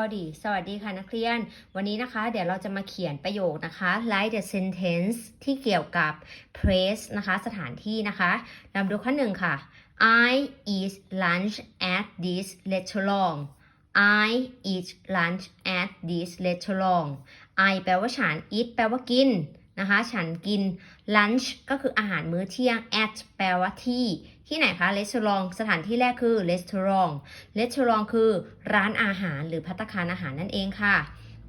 สวัสดีค่ะนักเรียน วันนี้นะคะ เดี๋ยวเราจะมาเขียนประโยคนะคะ write the sentence ที่เกี่ยวกับ place นะคะ สถานที่นะคะลำดูข้อหนึ่งค่ะ I eat lunch at this restaurant I eat lunch at this restaurant I แปลว่าฉัน eat แปลว่ากิน นะคะ ฉันกิน lunch ก็คืออาหารมื้อเที่ยง at แปลว่าที่ ที่ไหนคะ restaurant สถานที่แรกคือ restaurant restaurant คือร้านอาหารหรือภัตคารอาหารนั่นเองค่ะ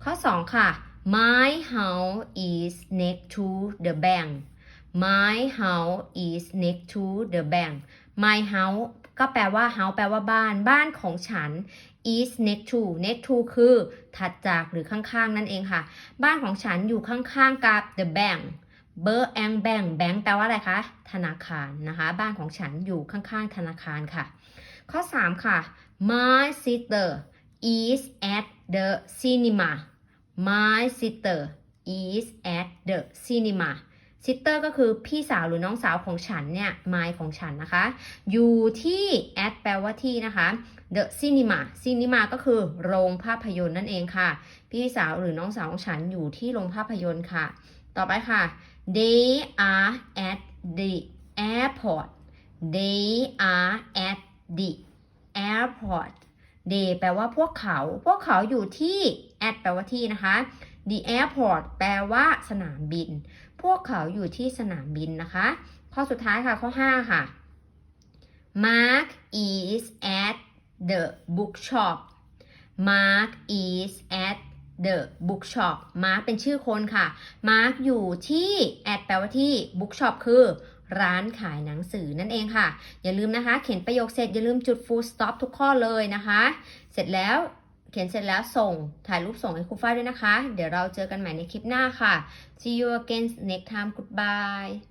ข้อ 2 ค่ะ my house is next to the bank my house is next to the bank my house ก็แปลว่า house แปลว่าบ้าน บ้านของฉัน is next to next to คือถัดจากหรือข้างๆ นั่นเองค่ะ บ้านของฉันอยู่ข้างๆ กับ the bank เบอร์แองแบงแบงแปลว่าอะไรคะ ธนาคารนะคะ บ้านของฉันอยู่ข้างๆ ธนาคารค่ะ ข้อ 3 ค่ะ my sister is at the cinema my sister is at the cinema sister ก็คือพี่สาวหรือน้องสาวของฉันเนี่ย my ของฉันนะคะ อยู่ที่ at แปลว่าที่นะคะ the cinema cinema ก็คือโรงภาพยนตร์นั่นเองค่ะ พี่สาวหรือน้องสาวของฉันอยู่ที่โรงภาพยนตร์ค่ะ ต่อไปค่ะ they are at the airport they are at the airport they แปลว่าพวกเขา พวกเขาอยู่ที่ at แปลว่าที่นะคะ the airport แปลว่าสนามบิน พวกเขาอยู่ที่สนามบินนะคะ ข้อสุดท้ายค่ะ ข้อ 5 ค่ะ Mark is at the bookshop Mark is at the bookshop Mark เป็นชื่อคนค่ะ Mark อยู่ที่ at แปลว่าที่ bookshop คือร้านขายหนังสือนั่นเองค่ะ อย่าลืมนะคะ เขียนประโยคเสร็จอย่าลืมจุด full stop ทุกข้อเลยนะคะ เสร็จแล้ว เขียนเสร็จแล้วส่งถ่ายรูปส่งให้ครูฝ้ายด้วยนะคะ เดี๋ยวเราเจอกันใหม่ในคลิปหน้าค่ะ see you again next time goodbye